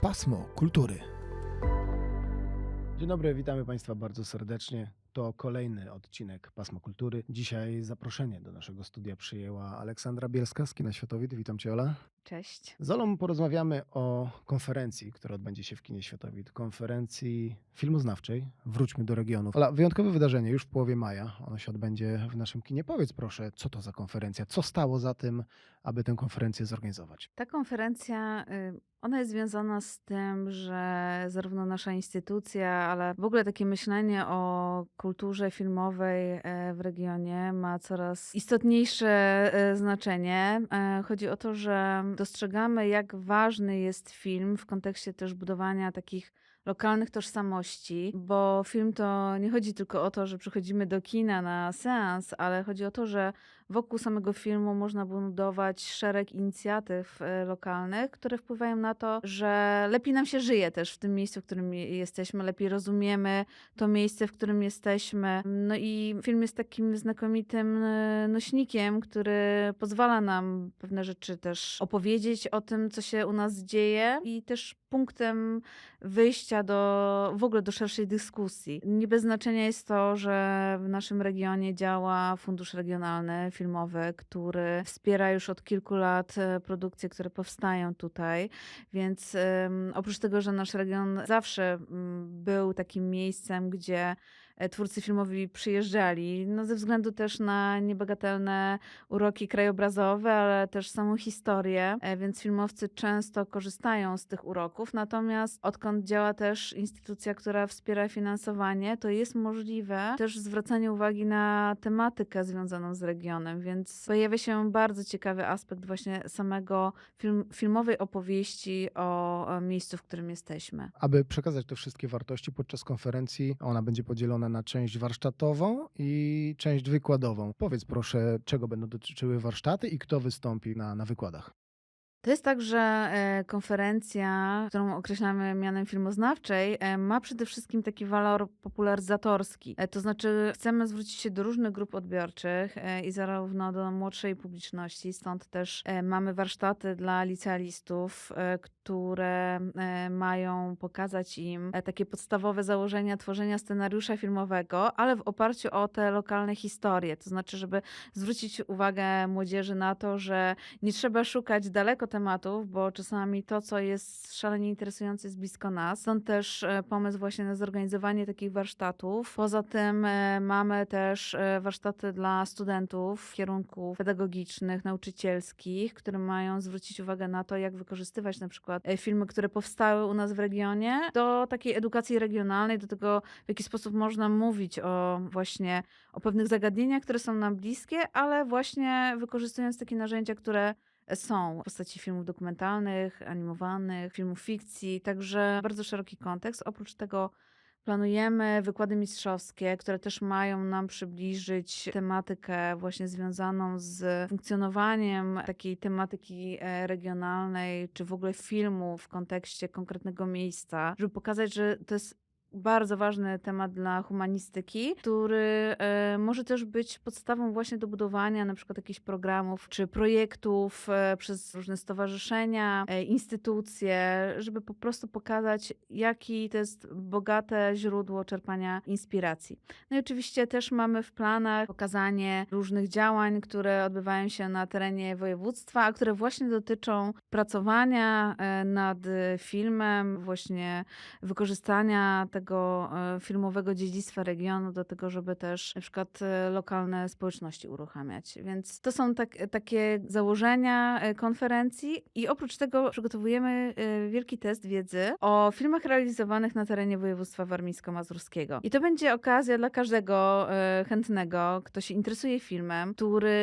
Pasmo Kultury. Dzień dobry, witamy Państwa bardzo serdecznie. To kolejny odcinek Pasmo Kultury. Dzisiaj zaproszenie do naszego studia przyjęła Aleksandra Bielska z Kina Światowid. Witam Cię, Ola. Cześć. Z Olą porozmawiamy o konferencji, która odbędzie się w Kinie Światowid. Konferencji filmoznawczej. Wróćmy do regionów. Ola, wyjątkowe wydarzenie już w połowie maja. Ono się odbędzie w naszym kinie. Powiedz proszę, co to za konferencja? Co stało za tym, aby tę konferencję zorganizować? Ta konferencja, y, ona jest związana z tym, że zarówno nasza instytucja, ale w ogóle takie myślenie o kulturze filmowej e, w regionie ma coraz istotniejsze e, znaczenie. E, Chodzi o to, że dostrzegamy, jak ważny jest film w kontekście też budowania takich lokalnych tożsamości, bo film to nie chodzi tylko o to, że przychodzimy do kina na seans, ale chodzi o to, że wokół samego filmu można budować szereg inicjatyw e, lokalnych, które wpływają na to, że lepiej nam się żyje też w tym miejscu, w którym je- jesteśmy, lepiej rozumiemy to miejsce, w którym jesteśmy. No i film jest takim znakomitym e, nośnikiem, który pozwala nam pewne rzeczy też opowiedzieć o tym, co się u nas dzieje i też punktem wyjścia do w ogóle do szerszej dyskusji. Nie bez znaczenia jest to, że w naszym regionie działa Fundusz Regionalny Filmowy, który wspiera już od kilku lat e, produkcje, które powstają tutaj. Więc oprócz tego, że nasz region zawsze mm, był takim miejscem, gdzie twórcy filmowi przyjeżdżali, no ze względu też na niebagatelne uroki krajobrazowe, ale też samą historię, e, więc filmowcy często korzystają z tych uroków. Natomiast odkąd działa też instytucja, która wspiera finansowanie, to jest możliwe też zwracanie uwagi na tematykę związaną z regionem, więc pojawia się bardzo ciekawy aspekt właśnie samego film, filmowej opowieści o miejscu, w którym jesteśmy. Aby przekazać te wszystkie wartości podczas konferencji, ona będzie podzielona na część warsztatową i część wykładową. Powiedz proszę, czego będą dotyczyły warsztaty i kto wystąpi na, na wykładach. To jest tak, że e, konferencja, którą określamy mianem filmoznawczej, e, ma przede wszystkim taki walor popularyzatorski. E, To znaczy, chcemy zwrócić się do różnych grup odbiorczych i zarówno do młodszej publiczności, stąd też mamy warsztaty dla licealistów, które e, mają pokazać im e, takie podstawowe założenia tworzenia scenariusza filmowego, ale w oparciu o te lokalne historie. To znaczy, żeby zwrócić uwagę młodzieży na to, że nie trzeba szukać daleko tematów, bo czasami to, co jest szalenie interesujące, jest blisko nas. Stąd też e, pomysł właśnie na zorganizowanie takich warsztatów. Poza tym mamy też warsztaty dla studentów kierunków pedagogicznych, nauczycielskich, które mają zwrócić uwagę na to, jak wykorzystywać na przykład e, filmy, które powstały u nas w regionie, do takiej edukacji regionalnej, do tego, w jaki sposób można mówić o właśnie o pewnych zagadnieniach, które są nam bliskie, ale właśnie wykorzystując takie narzędzia, które są w postaci filmów dokumentalnych, animowanych, filmów fikcji, także bardzo szeroki kontekst. Oprócz tego planujemy wykłady mistrzowskie, które też mają nam przybliżyć tematykę właśnie związaną z funkcjonowaniem takiej tematyki e, regionalnej, czy w ogóle filmu w kontekście konkretnego miejsca, żeby pokazać, że to jest bardzo ważny temat dla humanistyki, który e, może też być podstawą właśnie do budowania na przykład jakichś programów czy projektów e, przez różne stowarzyszenia, e, instytucje, żeby po prostu pokazać, jaki to jest bogate źródło czerpania inspiracji. No i oczywiście też mamy w planach pokazanie różnych działań, które odbywają się na terenie województwa, a które właśnie dotyczą pracowania nad filmem, właśnie wykorzystania tego e, filmowego dziedzictwa regionu do tego, żeby też na przykład e, lokalne społeczności uruchamiać. Więc to są tak, takie założenia e, konferencji i oprócz tego przygotowujemy e, wielki test wiedzy o filmach realizowanych na terenie województwa warmińsko-mazurskiego. I to będzie okazja dla każdego e, chętnego, kto się interesuje filmem, który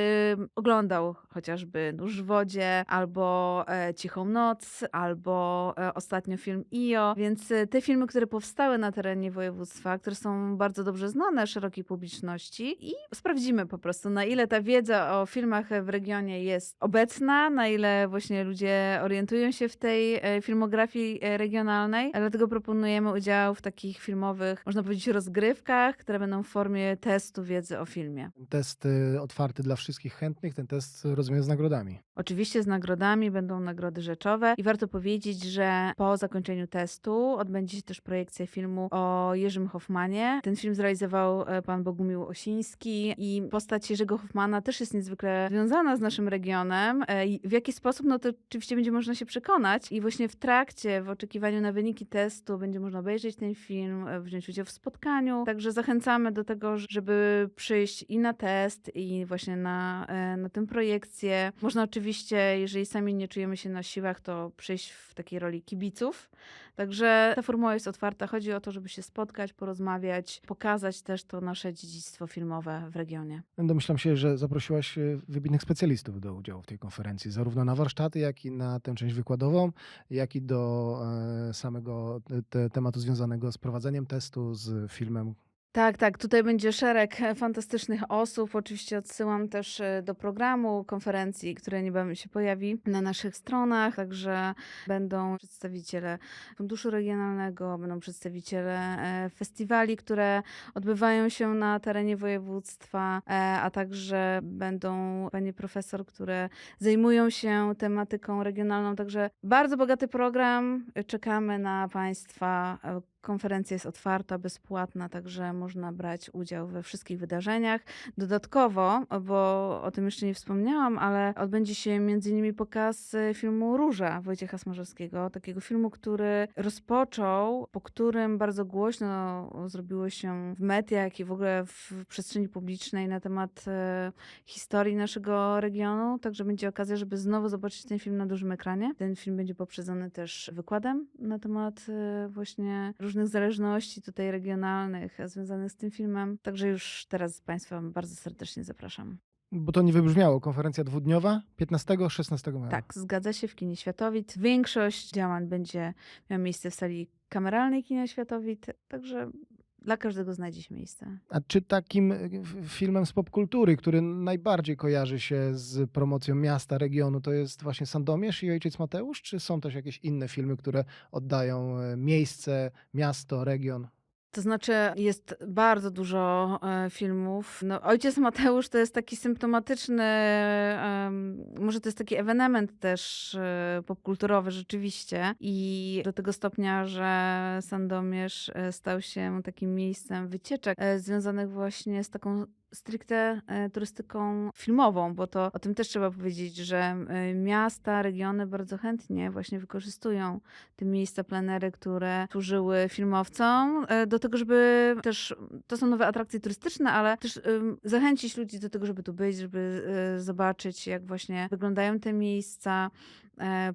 oglądał chociażby Nóż w wodzie, albo e, Cichą noc, albo e, ostatnio film IO. Więc e, te filmy, które powstały na terenie województwa, które są bardzo dobrze znane szerokiej publiczności i sprawdzimy po prostu, na ile ta wiedza o filmach w regionie jest obecna, na ile właśnie ludzie orientują się w tej e, filmografii e, regionalnej. Dlatego proponujemy udział w takich filmowych, można powiedzieć, rozgrywkach, które będą w formie testu wiedzy o filmie. Test y, otwarty dla wszystkich chętnych, ten test rozumiem z nagrodami. Oczywiście z nagrodami będą nagrody rzeczowe i warto powiedzieć, że po zakończeniu testu odbędzie się też projekcja filmu o Jerzym Hoffmanie. Ten film zrealizował e, pan Bogumił Osiński i postać Jerzego Hoffmana też jest niezwykle związana z naszym regionem. E, W jaki sposób, no to oczywiście będzie można się przekonać i właśnie w trakcie, w oczekiwaniu na wyniki testu będzie można obejrzeć ten film, e, wziąć udział w spotkaniu. Także zachęcamy do tego, żeby przyjść i na test i właśnie na, na tę projekcję. Można oczywiście, jeżeli sami nie czujemy się na siłach, to przyjść w takiej roli kibiców. Także ta formuła jest otwarta. Chodzi o to, żeby się spotkać, porozmawiać, pokazać też to nasze dziedzictwo filmowe w regionie. Domyślam się, że zaprosiłaś e, wybitnych specjalistów do udziału w tej konferencji, zarówno na warsztaty, jak i na tę część wykładową, jak i do e, samego te, tematu związanego z prowadzeniem testu, z filmem. Tak, tak. Tutaj będzie szereg e, fantastycznych osób. Oczywiście odsyłam też e, do programu konferencji, który niebawem się pojawi na naszych stronach. Także będą przedstawiciele Funduszu Regionalnego, będą przedstawiciele e, festiwali, które odbywają się na terenie województwa, a także będą panie profesor, które zajmują się tematyką regionalną. Także bardzo bogaty program. Czekamy na Państwa. Konferencja jest otwarta, bezpłatna, także można brać udział we wszystkich wydarzeniach. Dodatkowo, bo o tym jeszcze nie wspomniałam, ale odbędzie się innymi pokaz e, filmu Róża Wojciecha Smarzowskiego, takiego filmu, który rozpoczął, po którym bardzo głośno zrobiło się w mediach i w ogóle w przestrzeni publicznej na temat e, historii naszego regionu. Także będzie okazja, żeby znowu zobaczyć ten film na dużym ekranie. Ten film będzie poprzedzony też wykładem na temat e, właśnie różnych zależności tutaj regionalnych e, związanych z tym filmem. Także już teraz Państwa bardzo serdecznie zapraszam. Bo to nie wybrzmiało. Konferencja dwudniowa 15-16 maja. Tak, zgadza się w kinie Światowit. Większość działań będzie miała miejsce w sali kameralnej kinia Światowit, także dla każdego znajdzie się miejsce. A czy takim e, filmem z popkultury, który najbardziej kojarzy się z promocją miasta, regionu, to jest właśnie Sandomierz i Ojciec Mateusz? Czy są też jakieś inne filmy, które oddają e, miejsce, miasto, region? To znaczy, jest bardzo dużo e, filmów. No, Ojciec Mateusz to jest taki symptomatyczny, może to jest taki ewenement też e, popkulturowy rzeczywiście. I do tego stopnia, że Sandomierz e, stał się takim miejscem wycieczek związanych właśnie z taką stricte e, turystyką filmową, bo to o tym też trzeba powiedzieć, że e, miasta, regiony bardzo chętnie właśnie wykorzystują te miejsca plenery, które służyły filmowcom, e, do tego, żeby też, to są nowe atrakcje turystyczne, ale też zachęcić ludzi do tego, żeby tu być, żeby zobaczyć, jak właśnie wyglądają te miejsca,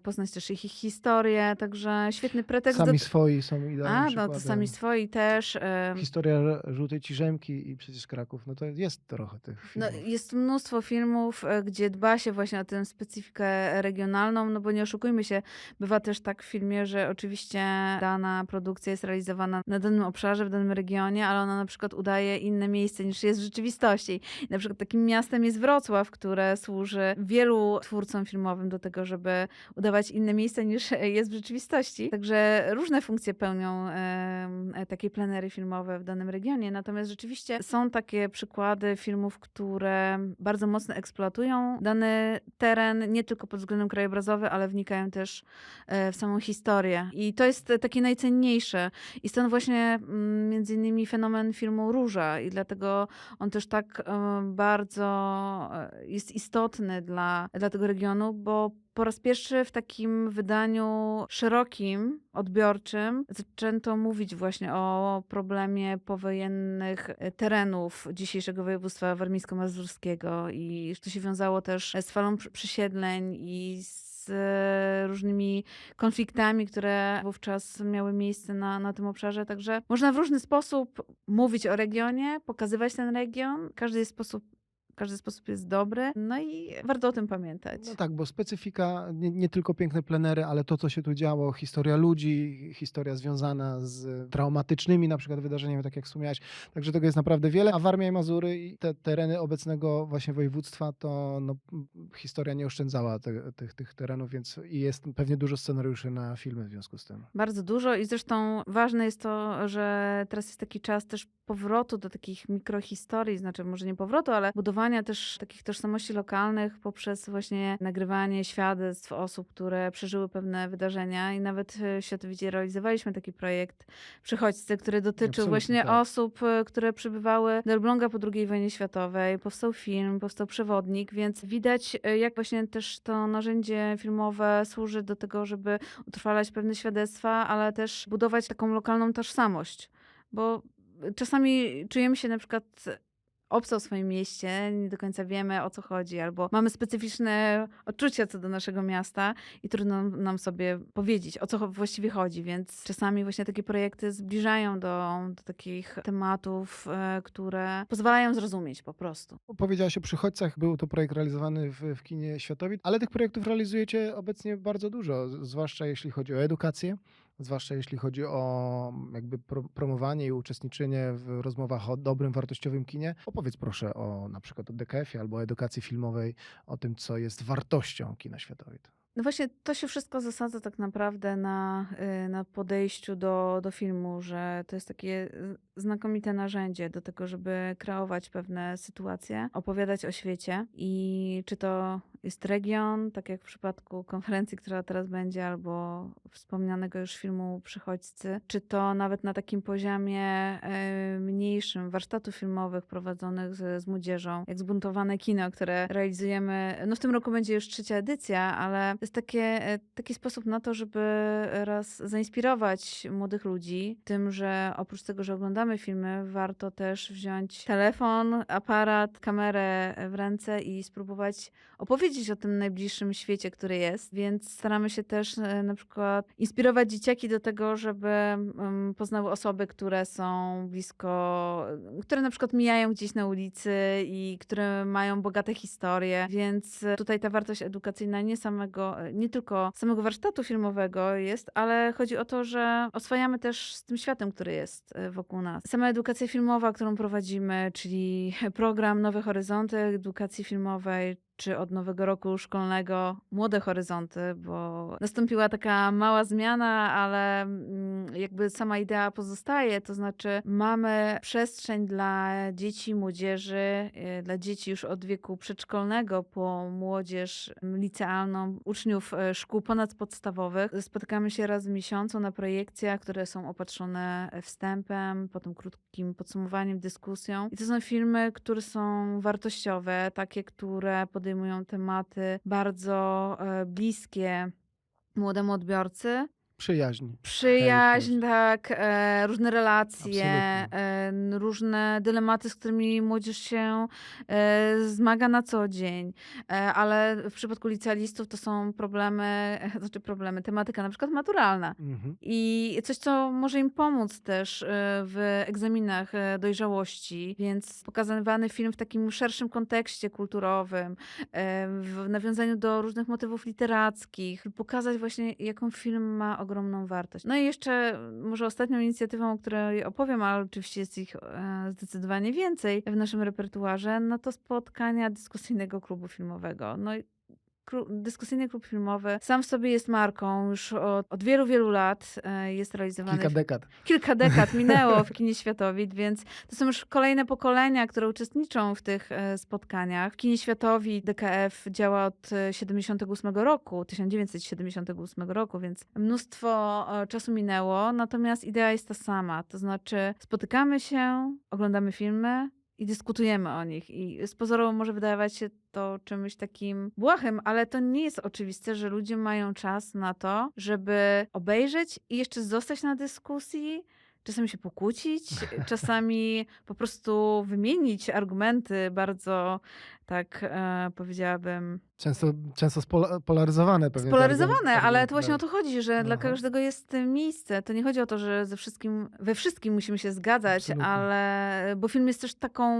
poznać też ich, ich historię, także świetny pretekst Sami do... swoi są idealnym A, no to sami swoi też. em, Historia Żółtej Ciżemki i przecież Kraków, no to jest trochę tych No, filmów. jest mnóstwo filmów, e, gdzie dba się właśnie o tę specyfikę regionalną, no bo nie oszukujmy się, bywa też tak w filmie, że oczywiście dana produkcja jest realizowana na danym obszarze, w danym regionie, ale ona na przykład udaje inne miejsce niż jest w rzeczywistości. I na przykład takim miastem jest Wrocław, które służy wielu twórcom filmowym do tego, żeby udawać inne miejsca niż jest w rzeczywistości. Także różne funkcje pełnią e, takie plenery filmowe w danym regionie. Natomiast rzeczywiście są takie przykłady filmów, które bardzo mocno eksploatują dany teren, nie tylko pod względem krajobrazowym, ale wnikają też e, w samą historię. I to jest e, takie najcenniejsze. I stąd właśnie mm, między innymi fenomen filmu Róża i dlatego on też tak e, bardzo e, jest istotny dla, dla tego regionu, bo po raz pierwszy w takim wydaniu szerokim, odbiorczym, zaczęto mówić właśnie o problemie powojennych e, terenów dzisiejszego województwa warmińsko-mazurskiego i to się wiązało też z falą przesiedleń i z e, różnymi konfliktami, które wówczas miały miejsce na, na tym obszarze. Także można w różny sposób mówić o regionie, pokazywać ten region. Każdy sposób, każdy sposób jest dobry, no i warto o tym pamiętać. No tak, bo specyfika, nie, nie tylko piękne plenery, ale to, co się tu działo, historia ludzi, historia związana z traumatycznymi na przykład wydarzeniami, tak jak wspomniałeś. Także tego jest naprawdę wiele, a Warmia i Mazury i te tereny obecnego właśnie województwa, to no, historia nie oszczędzała te, tych, tych terenów, więc i jest pewnie dużo scenariuszy na filmy w związku z tym. Bardzo dużo i zresztą ważne jest to, że teraz jest taki czas też powrotu do takich mikrohistorii, znaczy może nie powrotu, ale budowania budowania też takich tożsamości lokalnych poprzez właśnie nagrywanie świadectw osób, które przeżyły pewne wydarzenia i nawet w Światowicie realizowaliśmy taki projekt Przychodźcy, który dotyczył Absolutnie, właśnie tak. osób, e, które przybywały do Elbląga po II wojnie światowej. Powstał film, powstał przewodnik, więc widać e, jak właśnie też to narzędzie filmowe służy do tego, żeby utrwalać pewne świadectwa, ale też budować taką lokalną tożsamość. Bo czasami czujemy się na przykład obco w swoim mieście, nie do końca wiemy o co chodzi, albo mamy specyficzne odczucia co do naszego miasta i trudno nam sobie powiedzieć, o co właściwie chodzi, więc czasami właśnie takie projekty zbliżają do, do takich tematów, e, które pozwalają zrozumieć po prostu. Powiedziałaś o przychodźcach, był to projekt realizowany w, w kinie Światowit, ale tych projektów realizujecie obecnie bardzo dużo, zwłaszcza jeśli chodzi o edukację, zwłaszcza jeśli chodzi o jakby pro, promowanie i uczestniczenie w rozmowach o dobrym, wartościowym kinie. Opowiedz proszę o na przykład o DKF-ie albo o edukacji filmowej, o tym, co jest wartością kina Światowit. No właśnie, to się wszystko zasadza tak naprawdę na, y, na podejściu do, do filmu, że to jest takie znakomite narzędzie do tego, żeby kreować pewne sytuacje, opowiadać o świecie i czy to jest region, tak jak w przypadku konferencji, która teraz będzie, albo wspomnianego już filmu Przychodźcy, czy to nawet na takim poziomie y, mniejszym warsztatów filmowych prowadzonych z, z młodzieżą, jak zbuntowane kino, które realizujemy. No w tym roku będzie już trzecia edycja, ale to jest takie, e, taki sposób na to, żeby raz zainspirować młodych ludzi tym, że oprócz tego, że oglądamy filmy, warto też wziąć telefon, aparat, kamerę w ręce i spróbować opowiedzieć o tym najbliższym świecie, który jest. Więc staramy się też e, na przykład inspirować dzieciaki do tego, żeby mm, poznały osoby, które są blisko, które na przykład mijają gdzieś na ulicy i które mają bogate historie. Więc e, tutaj ta wartość edukacyjna nie samego, nie tylko samego warsztatu filmowego jest, ale chodzi o to, że oswajamy też z tym światem, który jest e, wokół nas. Sama edukacja filmowa, którą prowadzimy, czyli program Nowe Horyzonty edukacji filmowej, czy od nowego roku szkolnego Młode Horyzonty, bo nastąpiła taka mała zmiana, ale mm, jakby sama idea pozostaje, to znaczy mamy przestrzeń dla dzieci, młodzieży, y, dla dzieci już od wieku przedszkolnego po młodzież licealną, uczniów e, szkół ponadpodstawowych. Spotykamy się raz w miesiącu na projekcjach, które są opatrzone wstępem, potem krótkim podsumowaniem, dyskusją. I to są filmy, które są wartościowe, takie, które podejmują tematy bardzo e, bliskie młodemu odbiorcy. Przyjaźń. Przyjaźń, tak, e, różne relacje, e, różne dylematy, z którymi młodzież się e, zmaga na co dzień. E, ale w przypadku licealistów to są problemy, znaczy problemy, tematyka na przykład maturalna. Mhm. I coś, co może im pomóc też e, w egzaminach e, dojrzałości, więc pokazywany film w takim szerszym kontekście kulturowym, e, w nawiązaniu do różnych motywów literackich, pokazać właśnie, jaką film ma ogromną wartość. No i jeszcze może ostatnią inicjatywą, o której opowiem, ale oczywiście jest ich e, zdecydowanie więcej w naszym repertuarze, no to spotkania dyskusyjnego klubu filmowego. No Dyskusyjny klub filmowy sam w sobie jest marką, już od, od wielu, wielu lat e, jest realizowany. Kilka w- dekad. kilka dekad minęło w kinie Światowit, więc to są już kolejne pokolenia, które uczestniczą w tych e, spotkaniach. W kinie Światowit DKF działa od e, 78 roku, 1978 roku, więc mnóstwo e, czasu minęło, natomiast idea jest ta sama, to znaczy spotykamy się, oglądamy filmy, i dyskutujemy o nich. I z pozoru może wydawać się to czymś takim błahym, ale to nie jest oczywiste, że ludzie mają czas na to, żeby obejrzeć i jeszcze zostać na dyskusji, czasami się pokłócić, czasami po prostu wymienić argumenty bardzo, tak e, powiedziałabym, Często, często spola- polaryzowane pewnie. te spolaryzowane, argumenty- ale to właśnie o to chodzi, że dla Aha. każdego jest miejsce. To nie chodzi o to, że ze wszystkim, we wszystkim musimy się zgadzać, Absolutnie. ale bo film jest też taką,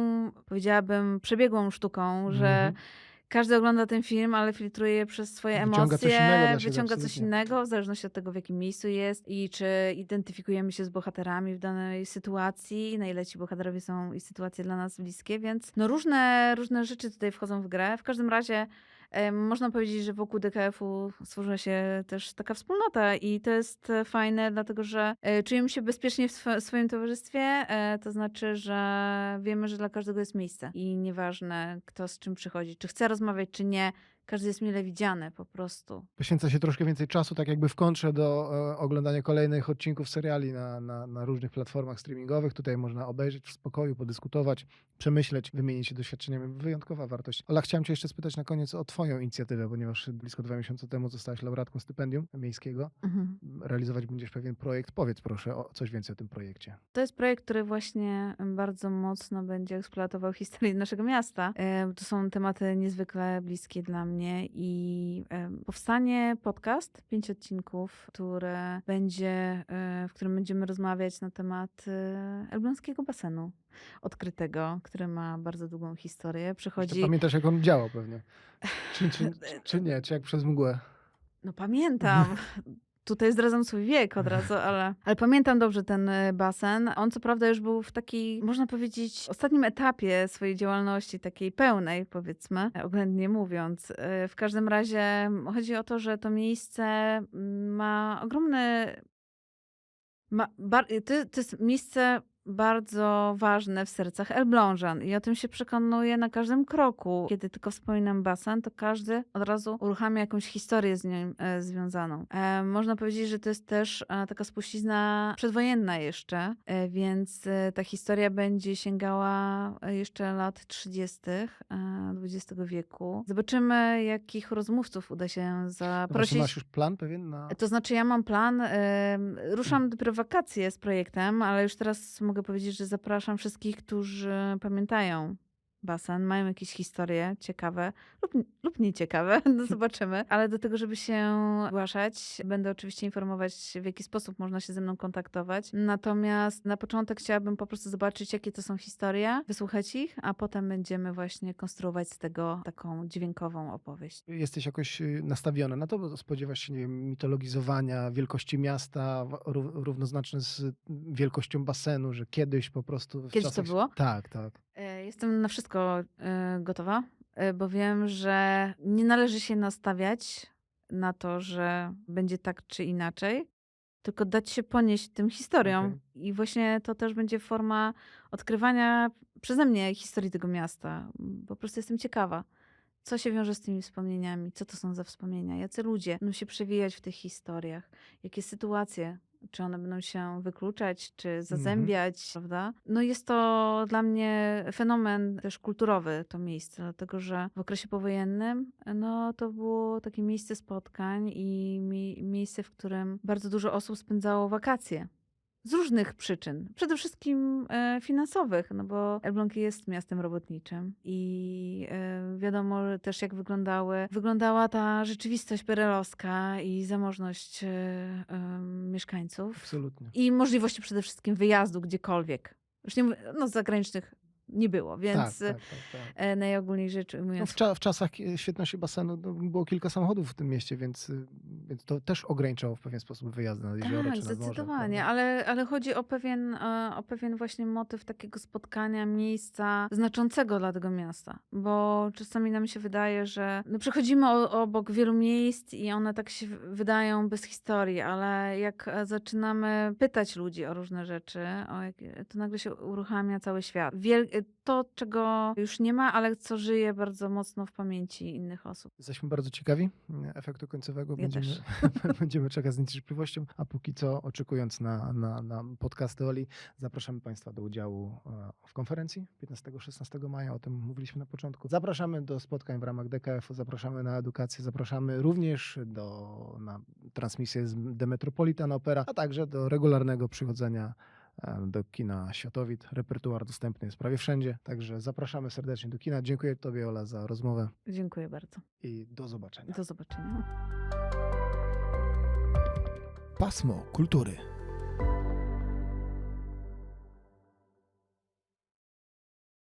powiedziałabym, przebiegłą sztuką, że Mhm. Każdy ogląda ten film, ale filtruje je przez swoje Wyciąga coś emocje, innego dla siebie, wyciąga coś absolutnie. innego, w zależności od tego, w jakim miejscu jest i czy identyfikujemy się z bohaterami w danej sytuacji, na ile ci bohaterowie są i sytuacje dla nas bliskie, więc no różne, różne rzeczy tutaj wchodzą w grę. W każdym razie można powiedzieć, że wokół DKF-u stworzyła się też taka wspólnota i to jest e, fajne, dlatego że e, czujemy się bezpiecznie w swo- swoim towarzystwie, e, to znaczy, że wiemy, że dla każdego jest miejsce i nieważne kto z czym przychodzi, czy chce rozmawiać, czy nie, każdy jest mile widziany po prostu. Poświęca się troszkę więcej czasu, tak jakby w kontrze do e, oglądania kolejnych odcinków seriali na, na, na różnych platformach streamingowych. Tutaj można obejrzeć w spokoju, podyskutować, przemyśleć, wymienić się doświadczeniami. Wyjątkowa wartość. Ola, chciałem cię jeszcze spytać na koniec o twoją inicjatywę, ponieważ blisko dwa miesiące temu zostałaś laureatką stypendium miejskiego. Mhm. Realizować będziesz pewien projekt. Powiedz proszę o coś więcej o tym projekcie. To jest projekt, który właśnie bardzo mocno będzie eksploatował historię naszego miasta. E, To są tematy niezwykle bliskie dla mnie i e, powstanie podcast, pięć odcinków, które będzie, e, w którym będziemy rozmawiać na temat e, elbląskiego basenu odkrytego, który ma bardzo długą historię. Jeszcze Przychodzi... pamiętasz, jak on działał pewnie. Czy, czy, czy nie? Czy jak przez mgłę? No pamiętam. Tutaj zdradzam swój wiek od razu, ale, ale pamiętam dobrze ten y, basen. On co prawda już był w takiej, można powiedzieć, ostatnim etapie swojej działalności, takiej pełnej powiedzmy, oględnie mówiąc. Y, W każdym razie chodzi o to, że to miejsce mm, ma ogromny... Ma, bar, to, to jest miejsce bardzo ważne w sercach Elblążan i o tym się przekonuję na każdym kroku. Kiedy tylko wspominam basen, to każdy od razu uruchamia jakąś historię z nim e, związaną. E, można powiedzieć, że to jest też e, taka spuścizna przedwojenna jeszcze, e, więc e, ta historia będzie sięgała e, jeszcze lat 30. e, XX wieku. Zobaczymy, jakich rozmówców uda się No zaprosić. masz już plan pewien na... To znaczy, ja mam plan. em, ruszam dopiero wakacje z projektem, ale już teraz mogę powiedzieć, że zapraszam wszystkich, którzy pamiętają basen, mają jakieś historie ciekawe lub, lub nieciekawe, no zobaczymy. Ale do tego, żeby się zgłaszać, będę oczywiście informować, w jaki sposób można się ze mną kontaktować. Natomiast na początek chciałabym po prostu zobaczyć, jakie to są historie, wysłuchać ich, a potem będziemy właśnie konstruować z tego taką dźwiękową opowieść. Jesteś jakoś y, nastawiona na to, bo spodziewasz się, nie wiem, mitologizowania wielkości miasta równoznaczne z wielkością basenu, że kiedyś po prostu... Kiedyś to czasach... było? Tak, tak. Jestem na wszystko e, gotowa, e, bo wiem, że nie należy się nastawiać na to, że będzie tak czy inaczej, tylko dać się ponieść tym historiom. Okej. I właśnie to też będzie forma odkrywania przeze mnie historii tego miasta. Po prostu jestem ciekawa. Co się wiąże z tymi wspomnieniami? Co to są za wspomnienia? Jacy ludzie będą się przewijać w tych historiach? Jakie sytuacje? Czy one będą się wykluczać, czy zazębiać, prawda? No jest to dla mnie fenomen też kulturowy, to miejsce, dlatego że w okresie powojennym no, to było takie miejsce spotkań i mi- miejsce, w którym bardzo dużo osób spędzało wakacje. Z różnych przyczyn. Przede wszystkim e, finansowych, no bo Elbląg jest miastem robotniczym i e, wiadomo też, jak wyglądały, wyglądała ta rzeczywistość perelowska i zamożność e, mieszkańców. Absolutnie. I możliwości przede wszystkim wyjazdu gdziekolwiek. Już nie mówię, no zagranicznych nie było, więc tak, tak, tak, tak. najogólniej rzecz No ujmując, w, cza- w czasach świetności basenu no, było kilka samochodów w tym mieście, więc, więc to też ograniczało w pewien sposób wyjazdy nad jezioro Tak, czy nad morze. zdecydowanie, prawda? ale, ale chodzi o pewien, e, o pewien właśnie motyw takiego spotkania, miejsca znaczącego dla tego miasta, bo czasami nam się wydaje, że no przechodzimy obok wielu miejsc i one tak się wydają bez historii, ale jak e, zaczynamy pytać ludzi o różne rzeczy, o jakie, to nagle się uruchamia cały świat. Wiel, e, to, czego już nie ma, ale co żyje bardzo mocno w pamięci innych osób. Jesteśmy bardzo ciekawi e, efektu końcowego. Ja Będziemy, będziemy czekać z niecierpliwością, a póki co oczekując na, na, na podcasty Oli, zapraszamy Państwa do udziału e, w konferencji 15-16 maja, o tym mówiliśmy na początku. Zapraszamy do spotkań w ramach DKF-u, zapraszamy na edukację, zapraszamy również do, na transmisję z The Metropolitan Opera, a także do regularnego przychodzenia do kina Światowit. Repertuar dostępny jest prawie wszędzie, także zapraszamy serdecznie do kina. Dziękuję Tobie Ola za rozmowę Dziękuję bardzo. i do zobaczenia. Do zobaczenia. Pasmo kultury.